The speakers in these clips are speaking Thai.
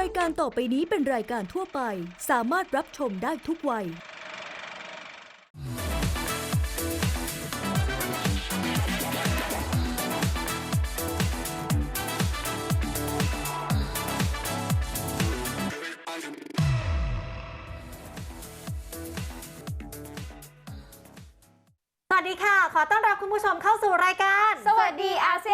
รายการต่อไปนี้เป็นรายการทั่วไป สามารถรับชมได้ทุกวัย สวัสดีค่ะ ขอต้อนรับคุณผู้ชมเข้าสู่รายการ สวัสดีอาเซียนพลัสค่ะแ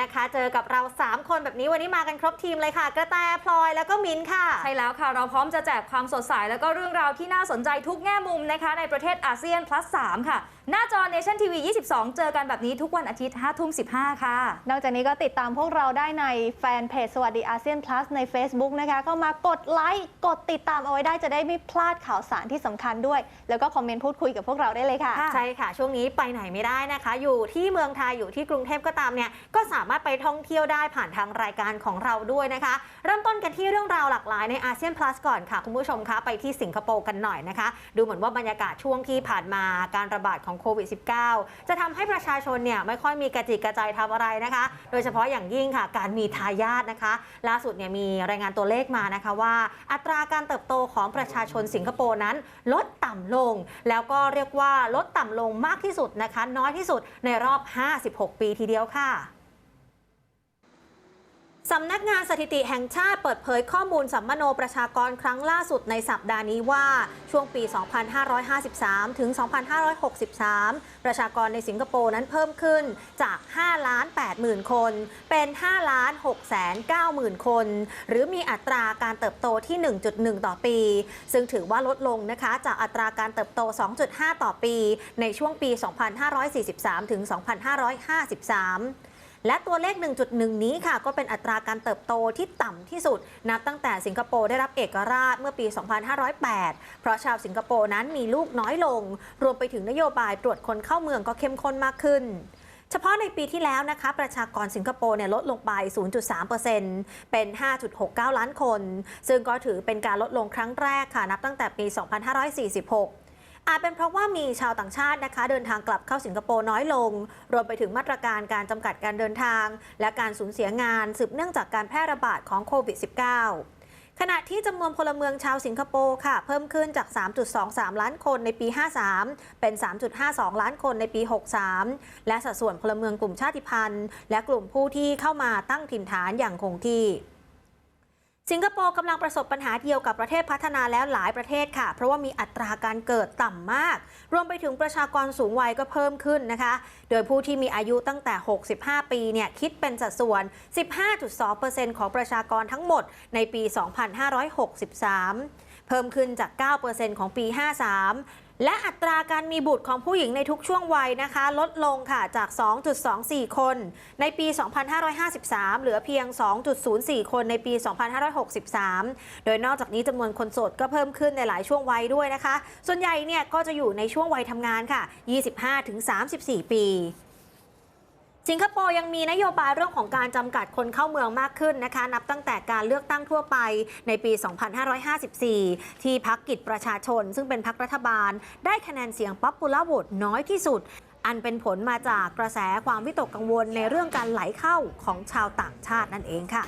น่นอนนะคะ เจอกับเรา 3 คนแบบนี้วันนี้มากันครบทีมเลยค่ะ กระแตพลอยแล้วก็มิ้นท์ค่ะ ใช่แล้วค่ะ เราพร้อมจะแจกความสดใส แล้วก็เรื่องราวที่น่าสนใจทุกแง่มุมนะคะ ในประเทศอาเซียน plus 3ค่ะ หน้าจอ Nation TV 22 เจอกันแบบนี้ทุกวันอาทิตย์5ทุ่ม15 ค่ะ นอกจากนี้ก็ติดตามพวกเราได้ในแฟนเพจสวัสดีอาเซียน plus ใน Facebook นะคะก็มากดไลค์กดติดตามเอาไว้ได้จะได้ไม่พลาดข่าวสารที่สำคัญด้วย แล้วก็คอมเมนต์พูดคุยกับพวกเราได้เลยค่ะค่ะใช่ค่ะ ช่วงนี้ไปไหนไม่ได้นะคะ อยู่ที่เมืองไทยอยู่ที่กรุงเทพก็ตามเนี่ยก็สามารถไปท่องเที่ยวได้ผ่านทางรายการของเราด้วยนะคะ เริ่มต้นกันที่เรื่องราวหลากหลายในอาเซียน plus ก่อนค่ะ คุณผู้ชมคะไปที่สิงคโปร์กันหน่อยนะคะ ดูเหมือนว่าบรรยากาศช่วงที่ผ่านมาการระบาดของโควิด -19 จะทำให้ประชาชนเนี่ยไม่ค่อยมีกระจิกกระใจทำอะไรนะคะ โดยเฉพาะอย่างยิ่งค่ะ การมีทายาทนะคะ ล่าสุดเนี่ยมีรายงานตัวเลขมานะคะว่า อัตราการเติบโตของประชาชนสิงคโปร์นั้น ลดต่ำลง แล้วก็เรียกว่าลดต่ำลงมากที่สุดนะคะ น้อยที่สุดในรอบ 56 ปีทีเดียวค่ะ สำนักงานสถิติแห่งชาติเปิดเผยข้อมูลสัมมโนประชากรครั้งล่าสุดในสัปดาห์นี้ว่า ช่วงปี 2553 ถึง 2563 ประชากรในสิงคโปร์นั้นเพิ่มขึ้นจาก 5 ล้าน8หมื่นคน เป็น 5 ล้าน6แสน9หมื่นคน หรือมีอัตราการเติบโตที่ 1.1 ต่อปี ซึ่งถือว่าลดลงนะคะจากอัตราการเติบโต 2.5 ต่อปี ในช่วงปี 2543 ถึง 2553 และตัวเลข 1.1 นี้ค่ะ ก็เป็นอัตราการเติบโตที่ต่ำที่สุด นับตั้งแต่สิงคโปร์ได้รับเอกราชเมื่อปี 2508 เพราะชาวสิงคโปร์นั้นมีลูกน้อยลง รวมไปถึงนโยบายตรวจคนเข้าเมืองก็เข้มข้นมากขึ้นเฉพาะในปีที่แล้วนะคะ ประชากรสิงคโปร์เนี่ยลดลงไป 0.3%เป็น 5.69 ล้านคน ซึ่งก็ถือเป็นการลดลงครั้งแรกค่ะ นับตั้งแต่ปี 2546 อาจเป็นเพราะว่ามีชาวต่างชาตินะคะ เดินทางกลับเข้าสิงคโปร์น้อยลง รวมไปถึงมาตรการการจำกัดการเดินทาง และการสูญเสียงานสืบเนื่องจากการแพร่ระบาดของโควิด -19 ขณะที่จำนวนพลเมืองชาวสิงคโปร์ค่ะ เพิ่มขึ้นจาก 3.23 ล้านคนในปี 53 เป็น 3.52 ล้านคนในปี 63 และสัดส่วนพลเมืองกลุ่มชาติพันธุ์ และกลุ่มผู้ที่เข้ามาตั้งถิ่นฐานอย่างคงที่ สิงคโปร์กำลังประสบปัญหาเดียวกับประเทศพัฒนาแล้วหลายประเทศค่ะ เพราะว่ามีอัตราการเกิดต่ำมาก รวมไปถึงประชากรสูงวัยก็เพิ่มขึ้นนะคะ โดยผู้ที่มีอายุตั้งแต่ 65 ปีเนี่ยคิดเป็นสัดส่วน 15.2%ของประชากรทั้งหมดในปี 2563 เพิ่มขึ้นจาก 9%ของปี 53 และอัตราการมีบุตรของผู้หญิงในทุกช่วงวัยนะคะ ลดลงค่ะจาก 2.24 คน ในปี 2553 เหลือเพียง 2.04 คนในปี 2563 โดยนอกจากนี้จำนวนคนโสดก็เพิ่มขึ้นในหลายช่วงวัยด้วยนะคะ ส่วนใหญ่เนี่ยก็จะอยู่ในช่วงวัยทำงานค่ะ 25-34 ปี สิงคโปร์ยังมีนโยบายเรื่องของการจำกัดคนเข้าเมืองมากขึ้นนะคะ นับตั้งแต่การเลือกตั้งทั่วไปในปี 2554 ที่พักกิจประชาชน ซึ่งเป็นพักรัฐบาล ได้คะแนนเสียงป๊อปปูล่าโหวตน้อยที่สุด อันเป็นผลมาจากกระแสความวิตกกังวลในเรื่องการไหลเข้าของชาวต่างชาตินั่นเองค่ะ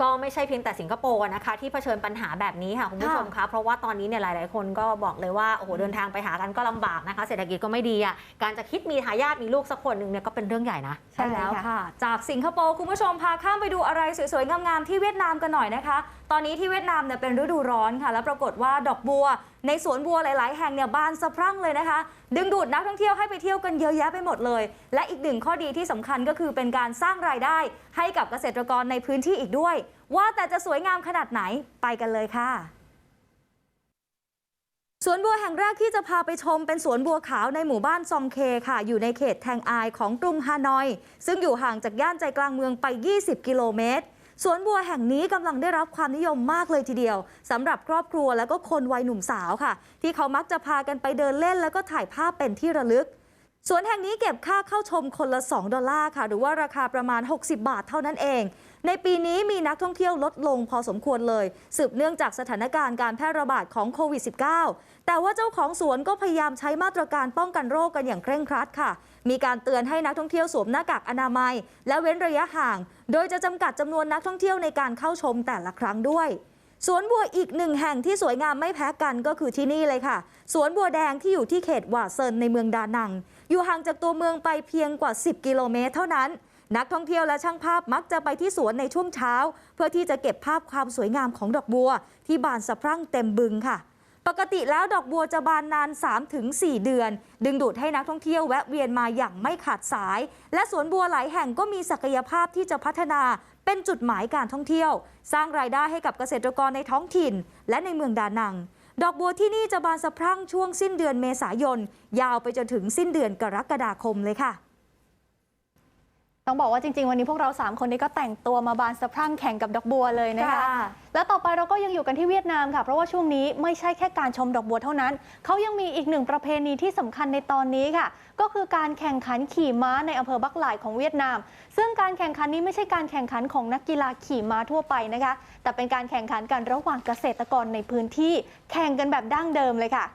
ก็ไม่ใช่เพียงแต่สิงคโปร์นะคะ ที่เผชิญปัญหาแบบนี้ค่ะ คุณผู้ชมคะเพราะว่าตอนนี้เนี่ยหลาย ๆ คนก็บอกเลยว่าโอ้โหเดินทางไปหากันก็ลำบากนะคะ เศรษฐกิจก็ไม่ดีอะการจะคิดมีทายาทมีลูกสักคนหนึ่งเนี่ยก็เป็นเรื่องใหญ่นะใช่แล้วค่ะ จากสิงคโปร์คุณผู้ชมพาข้ามไปดูอะไรสวย ๆ งาม ๆ ที่เวียดนามกันหน่อยนะคะ ตอนนี้ที่เวียดนามเนี่ยเป็นฤดูร้อนค่ะ แล้วปรากฏว่าดอกบัวในสวนบัวหลาย ๆ แห่งเนี่ยบานสะพรั่งเลยนะคะ ดึงดูดนักท่องเที่ยวให้ไปเที่ยวกันเยอะแยะไปหมดเลย และอีกหนึ่งข้อดีที่สำคัญก็คือเป็นการสร้างรายได้ ให้กับเกษตรกรในพื้นที่อีกด้วย ว่าแต่จะสวยงามขนาดไหนไปกันเลยค่ะสวนบัวแห่งแรกที่จะพาไปชมเป็นสวนบัวขาวในหมู่บ้านซอมเคค่ะ อยู่ในเขตแทงอายของกรุงฮานอย ซึ่งอยู่ห่างจากย่านใจกลางเมืองไป 20 กิโลเมตร สวนบัวแห่งนี้กำลังได้รับความนิยมมากเลยทีเดียวสำหรับครอบครัวแล้วก็คนวัยหนุ่มสาวค่ะ ที่เขามักจะพากันไปเดินเล่น แล้วก็ถ่ายภาพเป็นที่ระลึกสวนแห่งนี้เก็บค่าเข้าชมคนละ 2 ดอลลาร์ค่ะ หรือว่าราคาประมาณ 60 บาทเท่านั้นเอง ในปีนี้มีนักท่องเที่ยวลดลงพอสมควรเลย สืบเนื่องจากสถานการณ์การแพร่ระบาดของโควิด -19 แต่ว่าเจ้าของสวนก็พยายามใช้มาตรการป้องกันโรคกันอย่างเคร่งครัดค่ะ มีการเตือนให้นักท่องเที่ยวสวมหน้ากากอนามัย และเว้นระยะห่าง โดยจะจำกัดจำนวนนักท่องเที่ยวในการเข้าชมแต่ละครั้งด้วยสวนบัวอีกหนึ่งแห่งที่สวยงามไม่แพ้กันก็คือที่นี่เลยค่ะ สวนบัวแดงที่อยู่ที่เขตหว่าเซินในเมืองดานัง อยู่ห่างจากตัวเมืองไปเพียงกว่า 10 กิโลเมตรเท่านั้น นักท่องเที่ยวและช่างภาพมักจะไปที่สวนในช่วงเช้า เพื่อที่จะเก็บภาพความสวยงามของดอกบัว ที่บานสะพรั่งเต็มบึงค่ะ ปกติแล้วดอกบัวจะบานนาน 3-4 เดือน ดึงดูดให้นักท่องเที่ยวแวะเวียนมาอย่างไม่ขาดสาย และสวนบัวหลายแห่งก็มีศักยภาพที่จะพัฒนาเป็นจุดหมายการท่องเที่ยว สร้างรายได้ให้กับเกษตรกรในท้องถิ่น และในเมืองดานัง ดอกบัวที่นี่จะบานสะพรั่งช่วงสิ้นเดือนเมษายน ยาวไปจนถึงสิ้นเดือนกรกฎาคมเลยค่ะ ต้องบอกว่าจริง ๆ วันนี้พวกเรา 3 คนนี้ก็แต่งตัวมาบานสะพรั่งแข่งกับดอกบัวเลยนะคะค่ะแล้วต่อไปเราก็ยังอยู่กันที่เวียดนามค่ะ เพราะว่าช่วงนี้ไม่ใช่แค่การชมดอกบัวเท่านั้น เขายังมีอีกหนึ่งประเพณีที่สำคัญในตอนนี้ค่ะ ก็คือการแข่งขันขี่ม้าในอำเภอบักหลายของเวียดนาม ซึ่งการแข่งขันนี้ไม่ใช่การแข่งขันของนักกีฬาขี่ม้าทั่วไปนะคะ แต่เป็นการแข่งขันกันระหว่างเกษตรกรในพื้นที่ แข่งกันแบบดั้งเดิมเลยค่ะ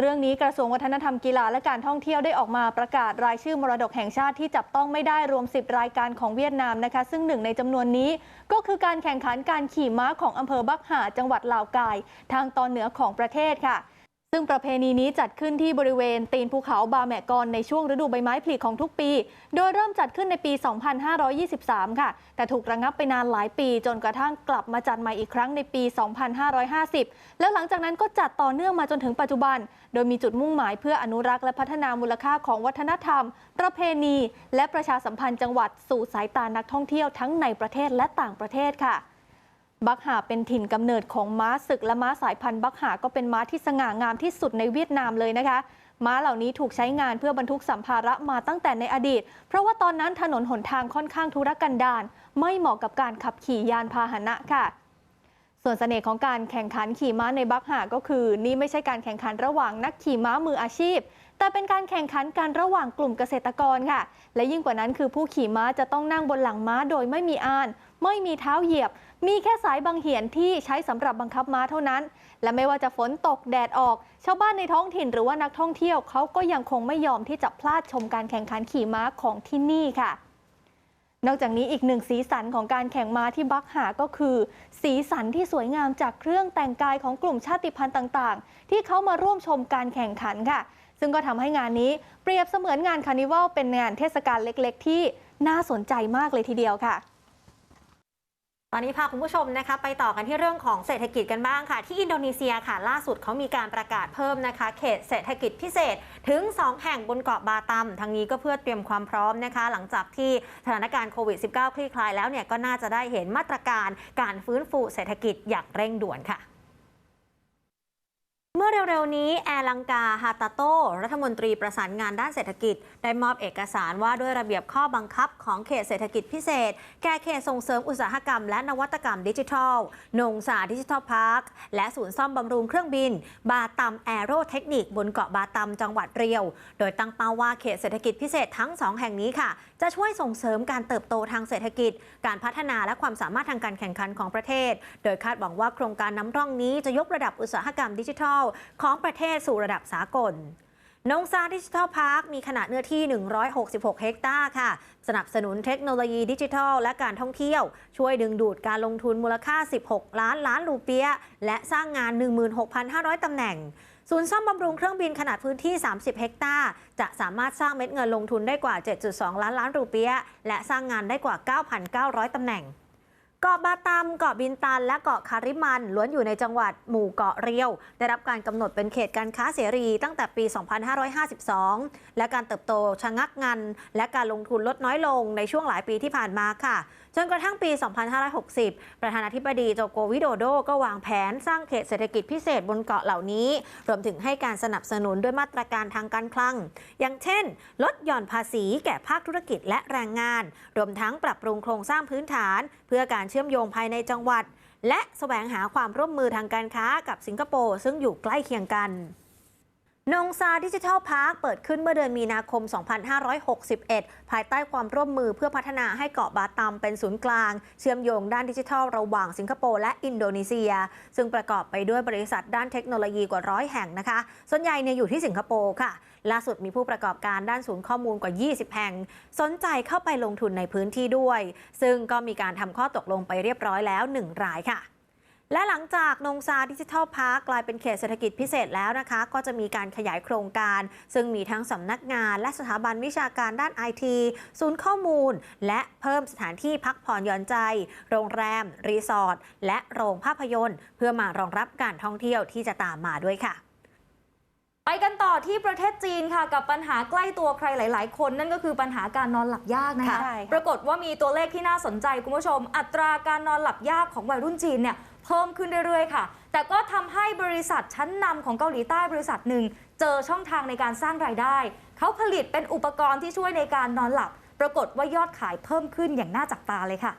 เรื่องนี้กระทรวงวัฒนธรรมกีฬาและการท่องเที่ยวได้ออกมาประกาศรายชื่อมรดกแห่งชาติที่จับต้องไม่ได้รวม 10 รายการของเวียดนามนะคะ ซึ่งหนึ่งในจำนวนนี้ ก็คือการแข่งขันการขี่ม้าของอำเภอบักหาจังหวัดลาวกาย ทางตอนเหนือของประเทศค่ะ ซึ่งประเพณีนี้จัดขึ้นที่บริเวณตีนภูเขาบาแมกอนในช่วงฤดูใบไม้ผลิของทุกปี โดยเริ่มจัดขึ้นในปี 2523 ค่ะ แต่ถูกระงับไปนานหลายปีจนกระทั่งกลับมาจัดใหม่อีกครั้งในปี 2550 แล้วหลังจากนั้นก็จัดต่อเนื่องมาจนถึงปัจจุบัน โดยมีจุดมุ่งหมายเพื่ออนุรักษ์และพัฒนามูลค่าของวัฒนธรรม ประเพณี และประชาสัมพันธ์จังหวัดสู่สายตานักท่องเที่ยวทั้งในประเทศและต่างประเทศค่ะ บักหาเป็นถิ่นกำเนิดของม้าศึกและม้าสายพันธุ์บักหาก็เป็นม้าที่สง่างามที่สุดในเวียดนามเลยนะคะ ม้าเหล่านี้ถูกใช้งานเพื่อบรรทุกสัมภาระมาตั้งแต่ในอดีต เพราะว่าตอนนั้นถนนหนทางค่อนข้างทุรกันดารไม่เหมาะกับการขับขี่ยานพาหนะค่ะ ส่วนเสน่ห์ของการแข่งขันขี่ม้าในบักหาก็คือ นี่ไม่ใช่การแข่งขันระหว่างนักขี่ม้ามืออาชีพ แต่เป็นการแข่งขันกันระหว่างกลุ่มเกษตรกรค่ะ และยิ่งกว่านั้นคือผู้ขี่ม้าจะต้องนั่งบนหลังม้าโดยไม่มีอาน ไม่มีเท้าเหยียบ มีแค่สายบังเหียนที่ใช้สำหรับบังคับม้าเท่านั้น และไม่ว่าจะฝนตกแดดออก ชาวบ้านในท้องถิ่นหรือว่านักท่องเที่ยวเขาก็ยังคงไม่ยอมที่จะพลาดชมการแข่งขันขี่ม้าของที่นี่ค่ะ นอกจากนี้อีกหนึ่งสีสันของการแข่งม้าที่บักหาก็คือ สีสันที่สวยงามจากเครื่องแต่งกายของกลุ่มชาติพันธุ์ต่างๆ ที่เขามาร่วมชมการแข่งขันค่ะ ซึ่งก็ทำให้งานนี้เปรียบเสมือนงานคาร์นิวัลเป็นงานเทศกาลเล็ก ๆ ที่น่าสนใจมากเลยทีเดียวค่ะ ตอนนี้พาคุณผู้ชมนะคะไปต่อกันที่เรื่องของเศรษฐกิจกันบ้างค่ะ ที่อินโดนีเซียค่ะล่าสุดเขามีการประกาศเพิ่มนะคะ เขตเศรษฐกิจพิเศษถึง 2 แห่งบนเกาะบาตัมทางนี้ก็เพื่อเตรียมความพร้อมนะคะ หลังจากที่สถานการณ์โควิด -19 คลี่คลายแล้วเนี่ยก็น่าจะได้เห็นมาตรการการฟื้นฟูเศรษฐกิจอย่างเร่งด่วนค่ะ มื่อเร็วๆนี้แอร์ลังกาฮาตาโตรัฐมนตรีประสานงานด้านเศรษฐกิจ ได้มอบเอกสารว่าด้วยระเบียบข้อบังคับของเขตเศรษฐกิจพิเศษ แก่เขตส่งเสริมอุตสาหกรรมและนวัตกรรมดิจิทัล นงสาดิจิทัลพาร์ค และศูนย์ซ่อมบำรุงเครื่องบิน บาตัมแอโรเทคนิคบนเกาะบาตัมจังหวัดเรียว โดยตั้งเป้าว่าเขตเศรษฐกิจพิเศษทั้ง 2 แห่งนี้ค่ะ จะช่วยส่งเสริมการเติบโตทางเศรษฐกิจ การพัฒนาและความสามารถทางการแข่งขันของประเทศ โดยคาดหวังว่าโครงการน้ำร่องนี้จะยกระดับอุตสาหกรรมดิจิทัลของประเทศสู่ระดับสากลนงซาดิจิทัลพาร์คมีขนาดเนื้อที่ 166 เฮกตาร์ค่ะ สนับสนุนเทคโนโลยีดิจิทัล และการท่องเที่ยว ช่วยดึงดูดการลงทุนมูลค่า 16 ล้านล้านรูเปีย และสร้างงาน 16,500 ตำแหน่ง ศูนย์ซ่อมบำรุงเครื่องบินขนาดพื้นที่ 30 เฮกตาร์ จะสามารถสร้างเม็ดเงินลงทุนได้กว่า 7.2 ล้านล้านรูเปีย และสร้างงานได้กว่า 9,900 ตำแหน่ง เกาะบาตามเกาะบินตัน และเกาะคาริมันล้วนอยู่ในจังหวัดหมู่เกาะเรียว ได้รับการกำหนดเป็นเขตการค้าเสรีตั้งแต่ปี 2552 และการเติบโตชะงักงัน และการลงทุนลดน้อยลงในช่วงหลายปีที่ผ่านมาค่ะ จนกระทั่งปี 2560 ประธานาธิบดีโจโกวิโดโดก็วางแผนสร้างเขตเศรษฐกิจพิเศษบนเกาะเหล่านี้ รวมถึงให้การสนับสนุนด้วยมาตรการทางการคลัง อย่างเช่น ลดหย่อนภาษีแก่ภาคธุรกิจและแรงงาน รวมทั้งปรับปรุงโครงสร้างพื้นฐานเพื่อการเชื่อมโยงภายในจังหวัด และแสวงหาความร่วมมือทางการค้ากับสิงคโปร์ซึ่งอยู่ใกล้เคียงกันนงซาดิจิทัลพาร์คเปิดขึ้นเมื่อเดือนมีนาคม 2561 ภายใต้ความร่วมมือเพื่อพัฒนาให้เกาะบาตัมเป็นศูนย์กลาง เชื่อมโยงด้านดิจิทัลระหว่างสิงคโปร์และอินโดนีเซีย ซึ่งประกอบไปด้วยบริษัทด้านเทคโนโลยีกว่าร้อยแห่งนะคะ ส่วนใหญ่เนี่ยอยู่ที่สิงคโปร์ค่ะ ล่าสุดมีผู้ประกอบการด้านศูนย์ข้อมูลกว่า 20 แห่ง สนใจเข้าไปลงทุนในพื้นที่ด้วย ซึ่งก็มีการทำข้อตกลงไปเรียบร้อยแล้ว 1 รายค่ะและหลังจากนงซาดิจิทัลพาร์คกลายเป็นเขตเศรษฐกิจพิเศษแล้วนะคะ ก็จะมีการขยายโครงการ ซึ่งมีทั้งสำนักงาน และสถาบันวิชาการด้านไอทีศูนย์ข้อมูล และเพิ่มสถานที่พักผ่อนหย่อนใจ โรงแรม รีสอร์ทและโรงภาพยนตร์ เพื่อมารองรับการท่องเที่ยวที่จะตามมาด้วยค่ะ ไปกันต่อที่ประเทศจีนค่ะ กับปัญหาใกล้ตัวใครหลาย ๆ คน นั่นก็คือปัญหาการนอนหลับยากนะคะใช่ค่ะปรากฏว่ามีตัวเลขที่น่าสนใจคุณผู้ชม อัตราการนอนหลับยากของวัยรุ่นจีนเนี่ยเพิ่มขึ้นเรื่อย ๆ ค่ะ แต่ก็ทำให้บริษัทชั้นนำของเกาหลีใต้บริษัทหนึ่ง เจอช่องทางในการสร้างรายได้ เขาผลิตเป็นอุปกรณ์ที่ช่วยในการนอนหลับ ปรากฏว่ายอดขายเพิ่มขึ้นอย่างน่าจับตาเลยค่ะ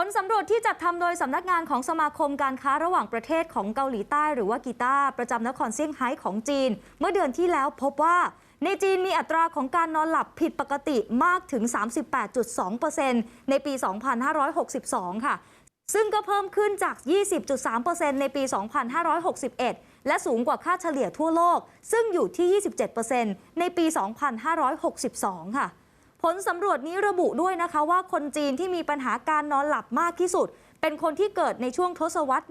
ผลสำรวจที่จัดทำโดยสำนักงานของสมาคมการค้าระหว่างประเทศของเกาหลีใต้หรือว่ากีตาประจำนครเซี่ยงไฮ้ของจีน เมื่อเดือนที่แล้วพบว่าในจีนมีอัตราของการนอนหลับผิดปกติมากถึง 38.2%ในปี 2562 ค่ะ ซึ่งก็เพิ่มขึ้นจาก 20.3%ในปี 2561 และสูงกว่าค่าเฉลี่ยทั่วโลก ซึ่งอยู่ที่ 27%ในปี 2562 ค่ะ ผลสำรวจนี้ระบุด้วยนะคะว่าคนจีนที่มีปัญหาการนอนหลับมากที่สุด เป็นคนที่เกิดในช่วงทศวรรษ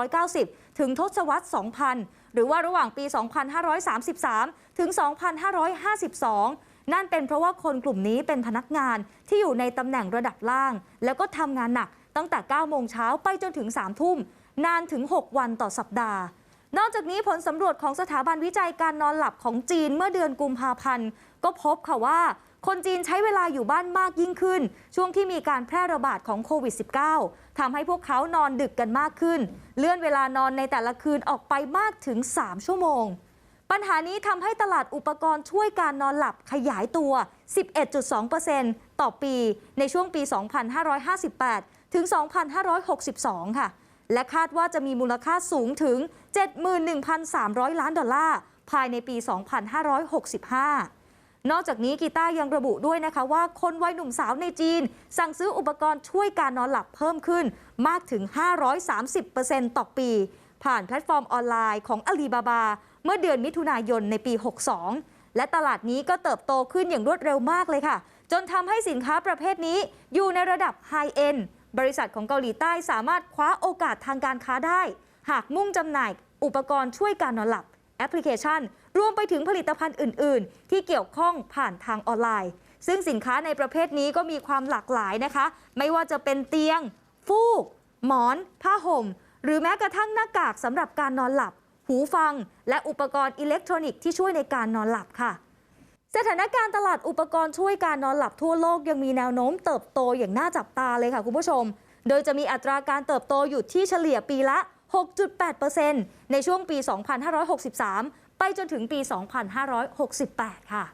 1990 ถึงทศวรรษ 2000 หรือว่าระหว่างปี 2533 ถึง 2552นั่นเป็นเพราะว่าคนกลุ่มนี้เป็นพนักงานที่อยู่ในตำแหน่งระดับล่าง แล้วก็ทำงานหนักตั้งแต่ 9 โมงเช้าไปจนถึง 3 ทุ่ม นานถึง 6 วันต่อสัปดาห์ นอกจากนี้ผลสำรวจของสถาบันวิจัยการนอนหลับของจีนเมื่อเดือนกุมภาพันธ์ ก็พบค่ะว่า คนจีนใช้เวลาอยู่บ้านมากยิ่งขึ้น ช่วงที่มีการแพร่ระบาดของโควิด -19 ทำให้พวกเขานอนดึกกันมากขึ้น เลื่อนเวลานอนในแต่ละคืนออกไปมากถึง 3 ชั่วโมง ปัญหานี้ทำให้ตลาดอุปกรณ์ช่วยการนอนหลับขยายตัว 11.2%ต่อปีในช่วงปี 2558 ถึง 2562 ค่ะ และคาดว่าจะมีมูลค่าสูงถึง 71,300 ล้านดอลลาร์ภายในปี 2565 นอกจากนี้กีตายังระบุด้วยนะคะว่าคนวัยหนุ่มสาวในจีน สั่งซื้ออุปกรณ์ช่วยการนอนหลับเพิ่มขึ้นมากถึง 530%ต่อปี ผ่านแพลตฟอร์มออนไลน์ของอาลีบาบา เมื่อเดือนมิถุนายนในปี 62 และตลาดนี้ก็เติบโตขึ้นอย่างรวดเร็วมากเลยค่ะ จนทำให้สินค้าประเภทนี้อยู่ในระดับไฮเอ็นบริษัทของเกาหลีใต้สามารถคว้าโอกาสทางการค้าได้ หากมุ่งจำหน่ายอุปกรณ์ช่วยการนอนหลับ แอปพลิเคชัน รวมไปถึงผลิตภัณฑ์อื่น ๆ ที่เกี่ยวข้องผ่านทางออนไลน์ ซึ่งสินค้าในประเภทนี้ก็มีความหลากหลายนะคะ ไม่ว่าจะเป็นเตียง ฟูก หมอน ผ้าห่ม หรือแม้กระทั่งหน้ากากสำหรับการนอนหลับ หูฟัง และอุปกรณ์อิเล็กทรอนิกส์ที่ช่วยในการนอนหลับค่ะสถานการณ์ตลาดอุปกรณ์ช่วยการนอนหลับทั่วโลกยังมีแนวโน้มเติบโตอย่างน่าจับตาเลยค่ะคุณผู้ชม โดยจะมีอัตราการเติบโตอยู่ที่เฉลี่ยปีละ 6.8%ในช่วงปี 2563 ไปจนถึงปี 2568 ค่ะ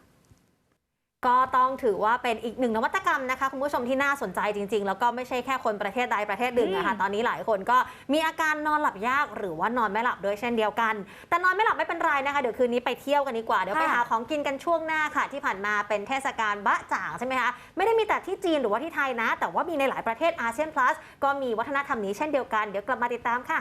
ก็ต้องถือว่าเป็นอีกหนึ่งนวัตกรรมนะคะ คุณผู้ชมที่น่าสนใจจริง ๆ แล้วก็ไม่ใช่แค่คนประเทศใดประเทศหนึ่งนะคะตอนนี้หลายคนก็มีอาการนอนหลับยากหรือว่านอนไม่หลับด้วยเช่นเดียวกัน แต่นอนไม่หลับไม่เป็นไรนะคะเดี๋ยวคืนนี้ไปเที่ยวกันดีกว่าเดี๋ยวไปค่ะหาของกินกันช่วงหน้าค่ะ ที่ผ่านมาเป็นเทศกาลบะจ่างใช่ไหมคะไม่ได้มีแต่ที่จีนหรือว่าที่ไทยนะ แต่ว่ามีในหลายประเทศอาเซียนพลัสก็มีวัฒนธรรมนี้เช่นเดียวกันเดี๋ยวกลับมาติดตามค่ะ